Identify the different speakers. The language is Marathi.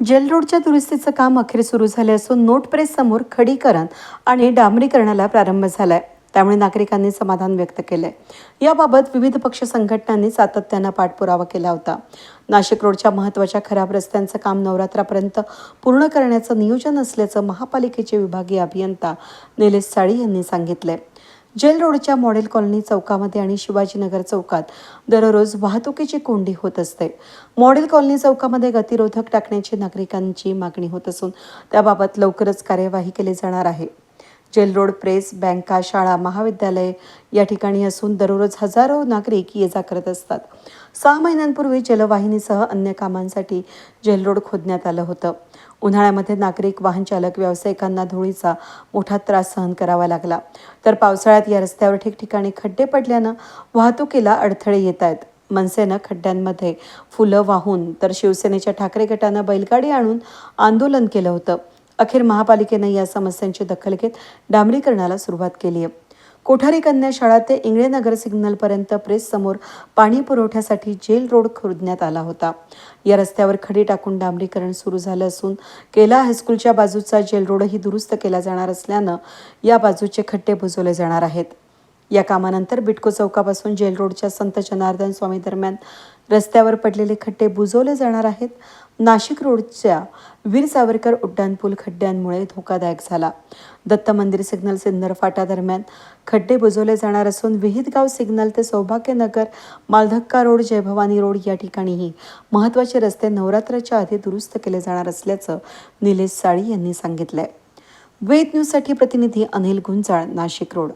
Speaker 1: जेल रोडच्या दुरुस्तीचं काम अखेर सुरू झाले असून नोट प्रेस समोर खडीकरण आणि डांबरीकरणाला प्रारंभ झालाय. त्यामुळे नागरिकांनी समाधान व्यक्त केलंय. याबाबत विविध पक्ष संघटनांनी सातत्यानं पाठपुरावा केला होता. नाशिक रोडच्या महत्त्वाच्या खराब रस्त्यांचं काम नवरात्रापर्यंत पूर्ण करण्याचं नियोजन असल्याचं महापालिकेचे विभागीय अभियंता निलेश साळी यांनी सांगितलंय. जेल रोडच्या मॉडेल कॉलनी चौकामध्ये आणि शिवाजीनगर चौकात दररोज वाहतुकीची कोंडी होत असते. मॉडेल कॉलनी चौकामध्ये गतिरोधक टाकण्याची नागरिकांची मागणी होत असून त्याबाबत लवकरच कार्यवाही केली जाणार आहे. जेलरोड प्रेस बँका शाळा महाविद्यालय या ठिकाणी असून दररोज हजारो नागरिक ये जा करत असतात. सहा महिन्यांपूर्वी जलवाहिनीसह अन्य कामांसाठी जेल रोड खोदण्यात आलं होतं. उन्हाळ्यामध्ये नागरिक वाहनचालक व्यावसायिकांना धुळीचा मोठा त्रास सहन करावा लागला. तर पावसाळ्यात या रस्त्यावर ठिकठिकाणी खड्डे पडल्यानं वाहतुकीला अडथळे येत आहेत. मनसेनं खड्ड्यांमध्ये फुलं वाहून तर शिवसेनेच्या ठाकरे गटानं बैलगाडी आणून आंदोलन केलं होतं. अखेर महापालिकेनं या समस्यांची दखल घेत डांबरीकरणाला सुरुवात केली आहे. कोठारी कन्या शाळा ते इंगळे नगर सिग्नलपर्यंत प्रेस समोर पाणी पुरवठ्यासाठी जेल रोड खोदण्यात आला होता. या रस्त्यावर खडी टाकून डांबरीकरण सुरू झालं असून केला हायस्कूलच्या बाजूचा जेल रोडही दुरुस्त केला जाणार असल्यानं या बाजूचे खड्डे बुजवले जाणार आहेत. या कामानंतर बिटको चौकापासून जेल रोडच्या संत जनार्दन स्वामी दरम्यान रस्त्यावर पडलेले खड्डे बुजवले जाणार आहेत. नाशिक रोडच्या वीर सावरकर उड्डाणपूल खड्ड्यांमुळे धोकादायक झाला. दत्त मंदिर सिग्नल सिन्नर फाटा दरम्यान खड्डे बुजवले जाणार असून विहितगाव सिग्नल ते सौभाग्यनगर मालधक्का रोड जयभवानी रोड या ठिकाणीही महत्त्वाचे रस्ते नवरात्राच्या आधी दुरुस्त केले जाणार असल्याचं निलेश साळी यांनी सांगितलंय. वेद न्यूजसाठी प्रतिनिधी अनिल गुंजाळ नाशिक रोड.